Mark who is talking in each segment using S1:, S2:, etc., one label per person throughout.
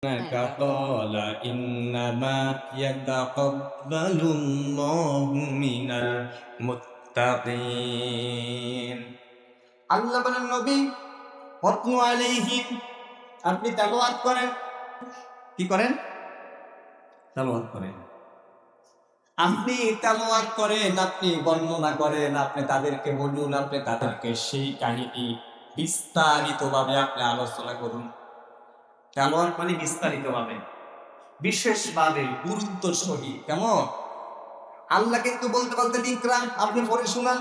S1: إنك قال إنما يتقبل الله من المتقين আল্লাহ বলেন নবী হতনু আলাইহিম আপনি তেলাওয়াত করেন কি করেন তেলাওয়াত করেন আপনি তেলাওয়াত করেন আপনি বর্ণনা করেন আপনি তাদেরকে বলুন আপনি তাদেরকে সেই কাহিনী বিস্তারিতভাবে আপনি আলোচনা করুন তেলোয়ার মানে বিস্তারিতভাবে। বিশেষভাবে গুরুত্ব সহিত। কেমন? আল্লাহ কিন্তু বলতে বলতে ইকরাম আপনি পড়ে শোনান।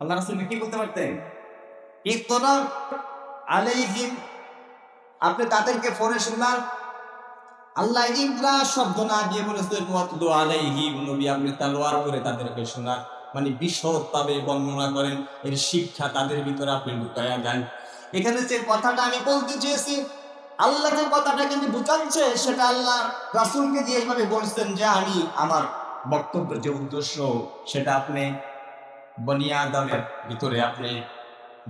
S1: আল্লাহ রাসূলকে কি বলতে পারতেন? ইকরা আলাইহিম, আপনি তাদেরকে পড়ে শোনান। আল্লাহ ইকরা শব্দ না দিয়ে বলেছেন ওয়াতলু আলাইহিম নবী আপনি তালোয়ার করে তাদেরকে শোনান। মানে বিশদভাবে বর্ণনা করেন। এর শিক্ষা তাদের ভিতরে আপনি ঢুকাইয়া দেন। এখানে যে কথাটা আমি বলতে চেয়েছি, আল্লাহ যে কথাটা কিন্তু বুঝাচ্ছে, সেটা আল্লাহ রাসূলকে দিয়ে এইভাবে বলছেন যে, আমি আমার বক্তব্যের যে উদ্দেশ্য, সেটা আপনি বনিয়া আদমের ভিতরে আপনি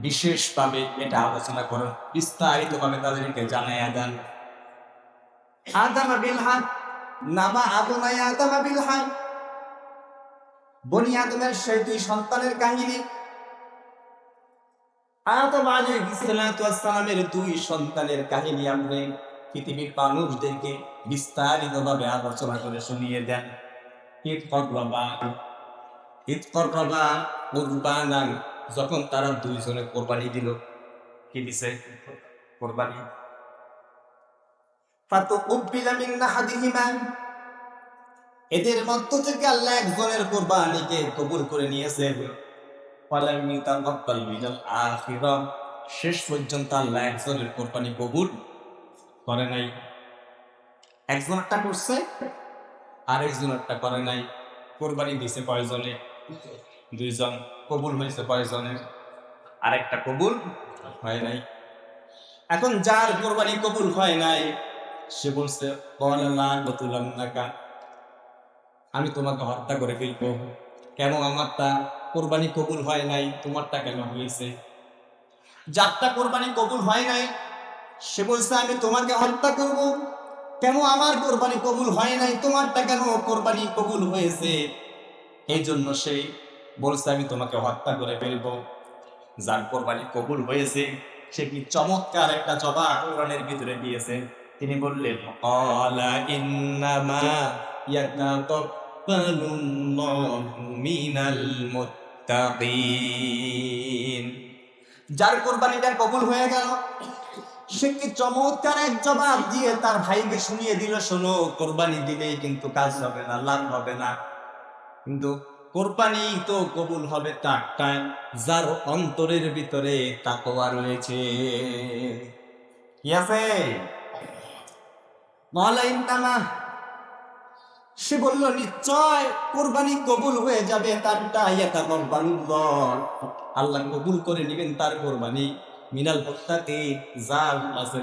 S1: বিশেষভাবে এটা আলোচনা করুন, বিস্তারিতভাবে তাদেরকে জানাইয়া দেন। আদম বিল হাক, নামা আবনাই আদম বিল হাক, বনি আদমের সেই দুই সন্তানের কাহিনী আদম আলাইহিসসালামের দুই সন্তানের কাহিনী আপনি পৃথিবীর মানুষদেরকে বিস্তারিতভাবে আলোচনা করে শুনিয়ে দেন। ঈদ করবা ঈদ করবা কুরবানান যখন তারা দুইজনে কোরবানি দিল, কি দিছে? কোরবানি। এদের মধ্য থেকে আল্লাহ একজনের কোরবানিকে কবুল করে নিয়েছেন। শেষ পর্যন্ত আল্লাহ একজনের কোরবানি কবুল করে নাই। একজনেরটা করছে আর একজনেরটা করে নাই। কোরবানি দিছে কয়জনে? দুইজন। কবুল হয়েছে কয়জনের? আরেকটা কবুল হয় নাই। এখন যার কোরবানি কবুল হয় নাই, সে বলছে, "কলা গতুলান্নাকা, আমি তোমাকে হত্যা করে ফেলব। কেন আমারটা কোরবানি কবুল হয় নাই, তোমারটা কেন হয়েছে? যারটা কোরবানি কবুল হয় নাই, সে বলছে, আমি তোমাকে হত্যা করব। কেন আমার কোরবানি কবুল হয় নাই? তোমারটা কেন কোরবানি কবুল হয়েছে? এই জন্য সে বলছে, আমি তোমাকে হত্যা করে ফেলব। যার কোরবানি কবুল হয়েছে, সে কি চমৎকার একটা জবা কোরআনের ভিতরে দিয়েছে? তিনি বললেন "ক্বালা ইন্নামা ইয়াতাকাব্বালুল্লাহু মিনাল যার কোরবানিটা কবুল হয়ে গেল, সে কি চমৎকার এক জবাব দিয়ে তার ভাইকে শুনিয়ে দিল, শোনো, কোরবানি দিলেই কিন্তু কাজ হবে না, লাভ হবে না। কিন্তু কোরবানি তো কবুল হবে তারটা যার অন্তরের ভিতরে তাকওয়া রয়েছে। আছে মলাইন তামা সে বলল, নিশ্চয় কোরবানি কবুল হয়ে যাবে ইয়াতা আল্লাহ কবুল করে নেবেন তার কোরবানি। মিনাল ভক্তাকে যার আছে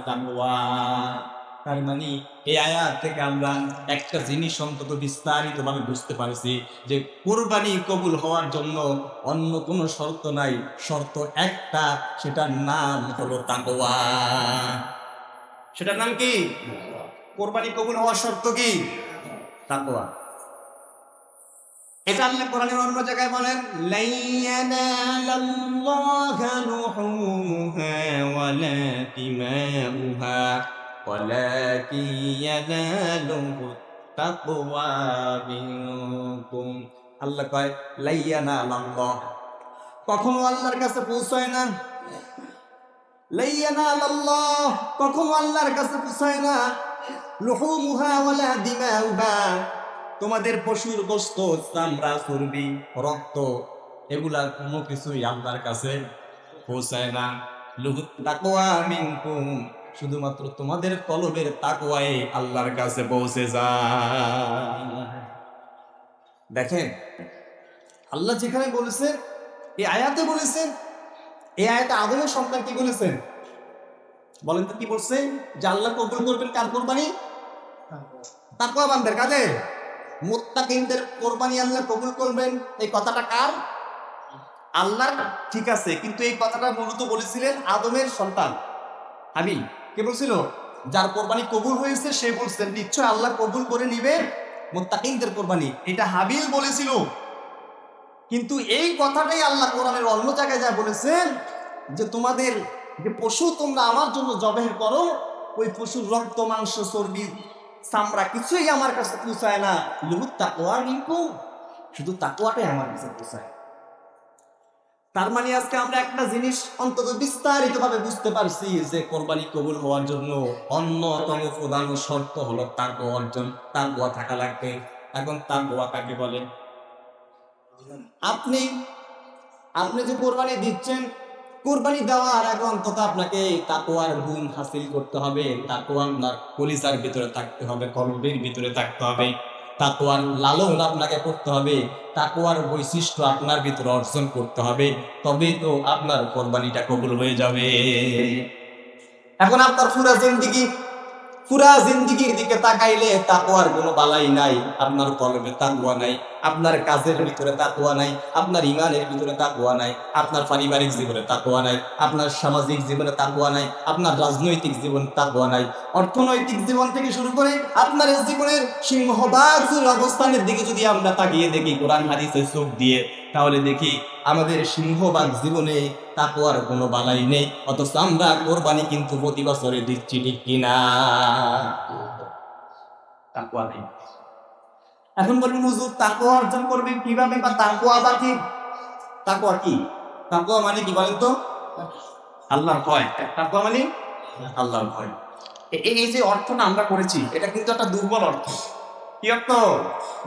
S1: তার মানে এই আয়াত থেকে আমরা একটা জিনিস অন্তত বিস্তারিত ভাবে বুঝতে পারছি যে কোরবানি কবুল হওয়ার জন্য অন্য কোনো শর্ত নাই। শর্ত একটা, সেটার নাম হলো তাকওয়া সেটার নাম কি? কোরবানি কবুল হওয়ার শর্ত কি? তাকওয়া। এটা আল্লাহ কোরআনের অন্য জায়গায় বলেন আল্লাহ কয় লাইয়ানালাল্লাহ কখনো আল্লাহর কাছে পৌঁছায় না। লাইয়ানালাল্লাহ কখনো আল্লাহর কাছে পৌঁছায় না। তোমাদের পশুর গোস্ত চামড়া, চর্বি, রক্ত, এগুলা কোনো কিছুই আল্লাহর কাছে পৌঁছায় না। শুধুমাত্র তোমাদের কলবের তাকওয়াই আল্লাহর কাছে পৌঁছে যায়। দেখেন, আল্লাহ যেখানে বলেছেন, এই আয়াতে বলেছেন, এই আয়াতে আদমের সন্তান কি বলেছেন? বলেন তো কি বলছে? যে আল্লাহ কবুল করবেন কার কোরবানি? তাকওয়া বান্দের কাজে মুত্তাকিনদের কোরবানি আল্লাহ কবুল করবেন। এই কথাটা কার? আল্লাহ ঠিক আছে, কিন্তু এই কথাটা মূলত বলেছিলেন আদমের সন্তান। হাবিল কে বলছিল? যার কোরবানি কবুল হয়েছে, সে বলছেন নিশ্চয় আল্লাহ কবুল করে নিবে মোত্তাকিনদের কোরবানি। এটা হাবিল বলেছিল। কিন্তু এই কথাটাই আল্লাহ কোরআনের অন্য জায়গায় যা বলেছেন, যে তোমাদের যে পশু তোমরা আমার জন্য জবেহ করো, ওই পশুর রক্ত, মাংস, চর্বি, চামড়া কিছুই আমার কাছে পৌঁছায় না। লুহুত তাকোয়া কিন্তু শুধু তাকোয়াটাই আমার কাছে পৌঁছায়। তার মানে আজকে আমরা একটা জিনিস অন্তত বিস্তারিত ভাবে বুঝতে পারছি যে কোরবানি কবুল হওয়ার জন্য অন্যতম প্রধান শর্ত হলো তাকো অর্জন তার গোয়া থাকা লাগবে। এখন তাকোয়া কাকে বলে? আপনি আপনি যে কোরবানি দিচ্ছেন কোরবানি দেওয়ার আগে অন্তত আপনাকে তাকোয়ার গুণ হাসিল করতে হবে। তাকোয়া আপনার কলিজার ভিতরে থাকতে হবে, কলবের ভিতরে থাকতে হবে। তাকোয়ার লালন আপনাকে করতে হবে তাকোয়ার বৈশিষ্ট্য আপনার ভিতরে অর্জন করতে হবে। তবে তো আপনার কোরবানিটা কবুল হয়ে যাবে। এখন আপনার পুরা জিন্দিগি পুরা জিন্দিগির দিকে তাকাইলে তাকোয়ার কোনো বালাই নাই, আপনার কলবে তাকুয়া নাই, আপনার কাজের ভিতরে তাকুয়া নাই, আপনার ইমানের ভিতরে তাকুয়া নাই, আপনার পারিবারিক জীবনে তাকুয়া নাই, আপনার সামাজিক জীবনে তাকুয়া নাই, আপনার রাজনৈতিক জীবন তাকুয়া নাই। অর্থনৈতিক জীবন থেকে শুরু করে আপনার জীবনের সিংহবাগ অবস্থানের দিকে যদি আমরা তাকিয়ে দেখি, কোরআন হাদিসে চোখ দিয়ে তাহলে দেখি আমাদের সিংহবাগ জীবনে তাকুয়ার কোনো বালাই নেই। অথচ আমরা কোরবানি কিন্তু প্রতি বছরে দিচ্ছি, ঠিক কিনা তাকুয়া নেই। এখন বলবেন হুজুর তাকুয়া অর্জন করবে কীভাবে বা তাকুয়া বা কি? তাকুয়া কি? তাকুয়া মানে কি বলেন তো? আল্লাহর ভয়। তাকুয়া মানে? আল্লাহর ভয়। এই এই যে অর্থটা আমরা করেছি, এটা কিন্তু একটা দুর্বল অর্থ। কি অর্থ?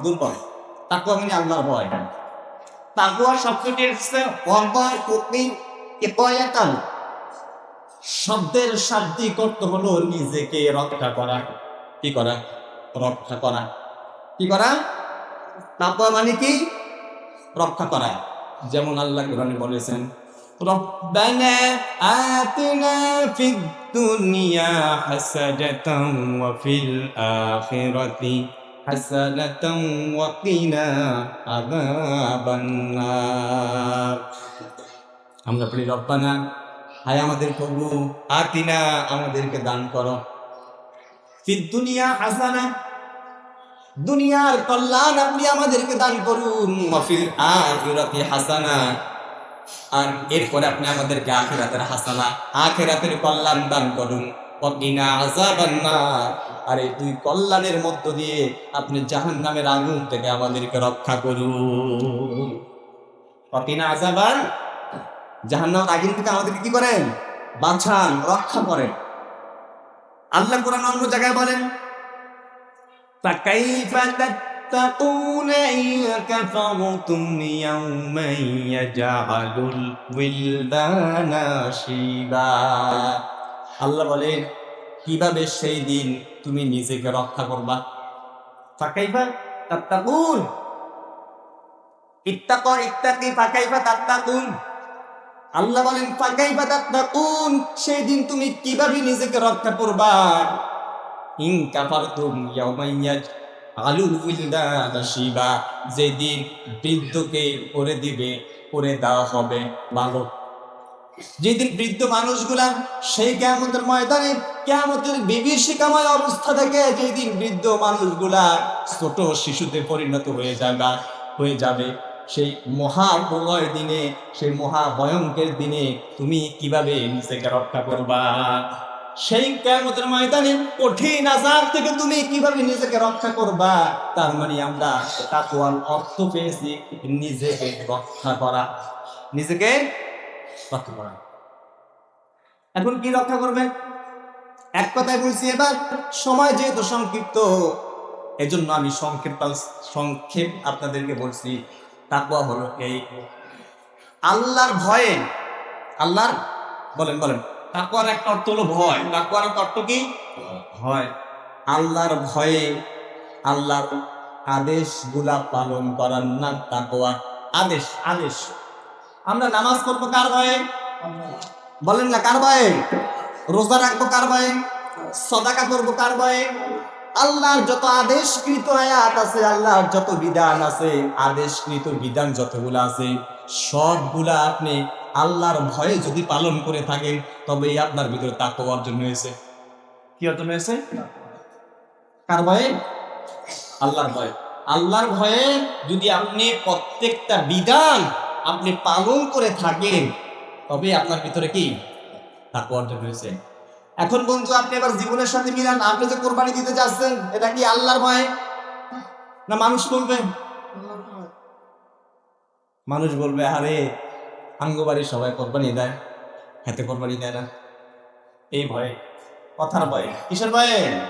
S1: দুর্বল। তাকুয়া মানে আল্লাহর ভয়। তাকুয়া শব্দটি এসেছে অভয় কপি ইকয়াতান শব্দের শাব্দিক অর্থ হলো নিজেকে রক্ষা করা। কি করা? রক্ষা করা। কি করা? তাকওয়া মানে কি? রক্ষা করা। যেমন আল্লাহ কোরআনে বলেছেন ফিদ দুনিয়া হাসানাতাও ওয়া ফিল ওয়া কিনা আযাবান নার আমরা বলি, রব্বানা, হায় আমাদের প্রভু, আতিনা আমাদেরকে দান করো। দুনিয়া হাসানা, দুনিয়ার কল্যাণ আপনি আমাদেরকে দান করুন। ওয়াফিল আখিরাতি হাসানা, আর এরপরে আপনি আমাদেরকে আখিরাতের হাসানা, আখিরাতের কল্যাণ দান করুন। ওয়াকিনা আযাবান নার। আর এই দুই কল্যাণের মধ্য দিয়ে আপনি জাহান্নামের আগুন থেকে আমাদেরকে রক্ষা করুন ওয়াকিনা আযাবান জাহান্নামের আগুন থেকে আমাদেরকে কি করেন বাঁচান রক্ষা করেন আল্লাহ কোরআন অন্য জায়গায় বলেন فكيف تتقون إن كفرتم يوما يجعل الولدان شيبا আল্লাহ বলেন কীভাবে সেই দিন তুমি নিজেকে রক্ষা করবা? তাত্তাকুন। ইত্তাকর ইত্তাকি তাত্তাকুন। আল্লাহ বলেন, ফাকাইফা তাত্তাকুন, সেই দিন তুমি কীভাবে নিজেকে রক্ষা করবা? ইন কাফারতুম ইয়াউমাইয়াজ আলুল উইলদানা শিবা যেদিন বৃদ্ধকে করে দিবে, করে দেওয়া হবে বালক। যেদিন বৃদ্ধ মানুষগুলা সেই কেমতের ময়দানে কেমতের বিভীষিকাময় অবস্থা থেকে যেদিন বৃদ্ধ মানুষগুলা ছোট শিশুতে পরিণত হয়ে যাবে হয়ে যাবে, সেই মহাপ্রলয় দিনে, সেই মহাভয়ঙ্কের দিনে তুমি কীভাবে নিজেকে রক্ষা করবা? সেই কেমতের ময়দানে কঠিন আজার থেকে তুমি কীভাবে নিজেকে রক্ষা করবা? তার মানে আমরা তাকওয়ার অর্থ পেয়েছি নিজেকে রক্ষা করা, নিজেকে রক্ষা করা এখন কি রক্ষা করবেন এক কথায় বলছি এবার, সময় যেহেতু সংক্ষিপ্ত, এজন্য আমি সংক্ষেপ সংক্ষেপ আপনাদেরকে বলছি, তাকওয়া হলো এই। আল্লাহর ভয়ে, আল্লাহর, বলেন বলেন। তাকুয়ার একটা অর্থ হলো ভয়। তাকওয়ার একটা অর্থ কি? ভয়। আল্লাহর ভয়ে, আল্লাহর আদেশগুলা পালন করার নাম তাকওয়া আদেশ আদেশ। আমরা নামাজ করব কার ভয়ে বলেন না, কার ভয়ে রোজা রাখব কার ভয়ে সদাকা করব কার ভয়ে আল্লাহর যত আদেশকৃত আয়াত আছে, আল্লাহর যত বিধান আছে, আদেশকৃত বিধান যতগুলো আছে, সবগুলা আপনি আল্লাহর ভয়ে যদি পালন করে থাকেন, তবেই আপনার ভিতরে তাকওয়া অর্জন হয়েছে। কি অর্জন হয়েছে? কার ভয়ে? আল্লাহর ভয়ে। আল্লাহর ভয়ে যদি আপনি প্রত্যেকটা বিধান আপনি পালন করে থাকেন। তবে আপনার ভিতরে কি? হয়েছে। এখন বন্ধু, আপনি এবার জীবনের সাথে মিলান। আপনি যে কোরবানি দিতে যাচ্ছেন, এটা কি আল্লাহর ভয়ে? না, মানুষ বলবে। মানুষ বলবে, আরে আঙ্গবাড়ির সবাই কোরবানি দেয়। হাতে কোরবানি দেয় না। এই ভয়ে, কথার ভয়ে। কিসের ভয়ে?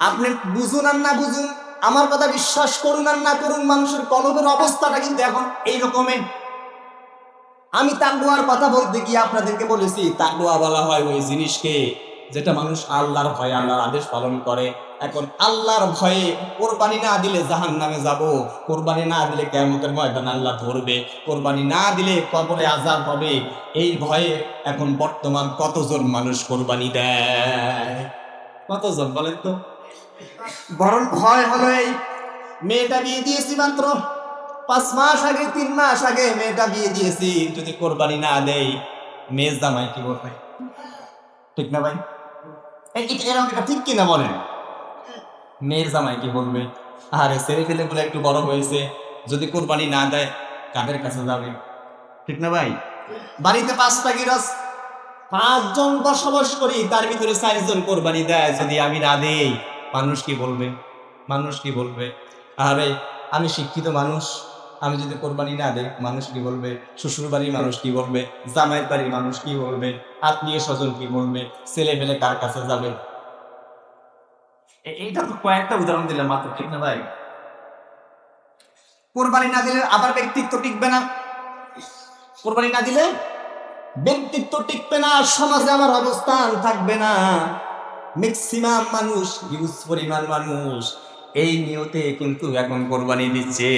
S1: আপনি বুঝুন আর না বুঝুন। আমার কথা বিশ্বাস করুন আর না করুন, মানুষের কলমের অবস্থাটা কিন্তু এখন এই রকমের আমি তাকুয়ার কথা বলতে গিয়ে আপনাদেরকে বলেছি তাকুয়া বলা হয় ওই জিনিসকে যেটা মানুষ আল্লাহর ভয়ে আল্লাহর আদেশ পালন করে। এখন আল্লাহর ভয়ে কোরবানি না দিলে জাহান নামে যাব, কোরবানি না দিলে কেমতের ময়দান আল্লাহ ধরবে, কোরবানি না দিলে কবরে আজাব হবে। এই ভয়ে এখন বর্তমান কতজন মানুষ কোরবানি দেয়? কতজন বলেন তো? বরং ভয় হলো এই মেয়েটা বিয়ে দিয়েছি মাত্র। পাঁচ মাস আগে, তিন মাস আগে মেয়েটা বিয়ে দিয়েছি। যদি কোরবানি না দেই মেজ দামাই কি বলবে? ঠিক না ভাই? ঠিক কিনা বলেন? মেয়ের জামাই কি বলবে? আরে, ছেলে একটু বড় হয়েছে। যদি কোরবানি না দেয়, কাদের কাছে যাবে? ঠিক না ভাই? বাড়িতে পাঁচটা গিরস, পাঁচজন বসবাস করি, তার ভিতরে চারজন কোরবানি দেয়। যদি আমি না দেই মানুষ কি বলবে? মানুষ কি বলবে? আরে আমি শিক্ষিত মানুষ আমি যদি কোরবানি না দেই মানুষ কি বলবে? শ্বশুর বাড়ির মানুষ কি বলবে? জামাইয়ের বাড়ির মানুষ কি বলবে? আত্মীয় স্বজন কি বলবে? ছেলে মেলে কার কাছে যাবে? এইটা তো কয়েকটা উদাহরণ দিলাম মাত্র ঠিক না ভাই? কোরবানি না দিলে আবার ব্যক্তিত্ব টিকবে না। কোরবানি না দিলে ব্যক্তিত্ব টিকবে না সমাজে আমার অবস্থান থাকবে না। ম্যাক্সিমাম মানুষ ইউজ পরিমাণ মানুষ। এই নিয়তে কিন্তু এখন কোরবানি দিচ্ছে।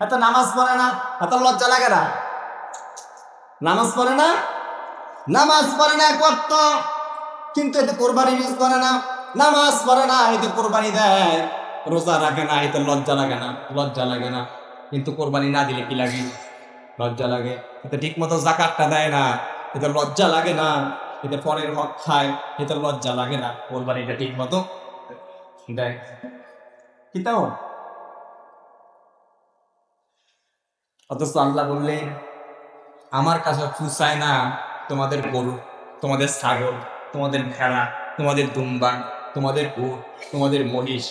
S1: এত নামাজ পড়ে না, এত লজ্জা লাগে না। নামাজ পড়ে না? নামাজ পড়ে না ওয়াক্ত কিন্তু এতে কোরবানি ইউজ করে না। নামাজ পড়ে না, এতে কোরবানি দেয়। রোজা রাখে না, এতে লজ্জা লাগে না। লজ্জা লাগে না। কিন্তু কোরবানি না দিলে কি লাগে? লজ্জা লাগে। এতে ঠিক মতো জাকাতটা দেয় না। এতে লজ্জা লাগে না। এতে পরের হক খায়, এতে লজ্জা লাগে না। কোরবানিটা ঠিক মতো? দেয় কি অথচ আল্লাহ বললেন, আমার কাছে ফুসায় না তোমাদের গরু, তোমাদের ছাগল, তোমাদের ভেড়া, তোমাদের দুম্বা তোমাদের উট, তোমাদের মহিষ